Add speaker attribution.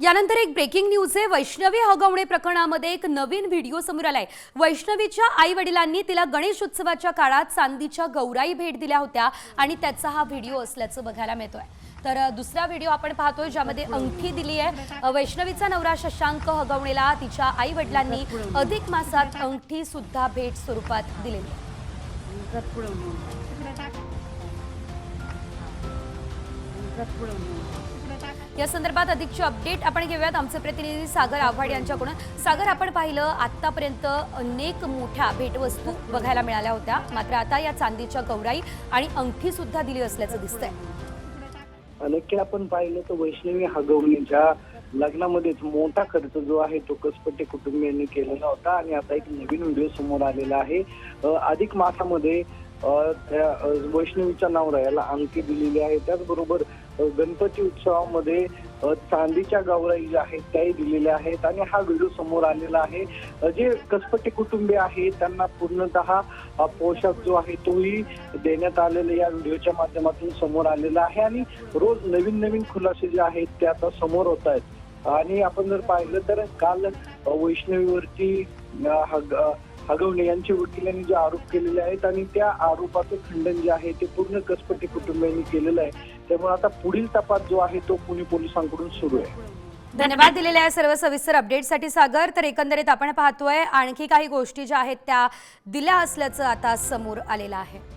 Speaker 1: यानंतर एक breaking news आहे. वैष्णवी हगवणे प्रकरणामध्ये एक नवीन व्हिडिओ समोर आलाय. वैष्णवीच्या आई वडिलांनी तिला गणेश उत्सवाच्या काळात चांदीच्या गौराई भेट दिल्या होत्या आणि त्याचा हा व्हिडिओ असल्याचं बघायला मिळतोय. तर दुसरा व्हिडिओ आपण पाहतोय ज्यामध्ये अंगठी दिली आहे. वैष्णवीचा नवरा शशांक हगवणेला तिच्या आई वडिलांनी अधिक मासात अंगठी सुद्धा भेट स्वरूपात दिलेली आहे. या संदर्भात अधिकची अपडेट आपण घेऊयात. आमचे प्रतिनिधी सागर आव्हाड यांच्याकडून. सागर आपण पाहिलं आतापर्यंत अनेक मोठ्या भेटवस्तू बघायला मिळाल्या होत्या. मात्र आता या चांदीच्या गौराई आणि अंगठी सुद्धा दिली असल्याचं दिसतंय.
Speaker 2: नक्की आपण पाहिलं तर वैष्णवी हगवणीच्या लग्नामध्येच मोठा खर्च जो आहे तो कसपट्टे कुटुंबियांनी केलेला होता. आणि आता एक नवीन व्हिडिओ समोर आलेला आहे. अधिक मासामध्ये त्या वैष्णवीच्या नवरा अंगठी दिलेली आहे. त्याचबरोबर गणपती उत्सवामध्ये चांदीच्या गावराई ज्या आहेत त्याही दिलेल्या आहेत आणि हा व्हिडिओ समोर आलेला आहे. जे कसपटे कुटुंबीय आहे त्यांना पूर्णतः पोशाख जो आहे तोही देण्यात आलेला या व्हिडिओच्या माध्यमातून समोर आलेला आहे. आणि रोज नवीन नवीन खुलासे जे आहेत ते आता समोर होत आहेत. आणि आपण जर पाहिलं तर काल वैष्णवीवरती आगवले यांच्या वकिलांनी जे आरोप केलेले आहेत आणि त्या आरोपाचं खंडन जे आहे ते पूर्ण कसपटी कुटुंबियांनी केलेलं आहे. त्यामुळे आता पुढील तपास जो आहे तो पुणे पोलिसांकडून सुरू आहे.
Speaker 1: धन्यवाद दिलेल्या या सर्व सविस्तर अपडेटसाठी सागर. तर एकंदरीत आपण पाहतोय आणखी काही गोष्टी ज्या आहेत त्या दिल्या असल्याचं आता समोर आलेलं आहे.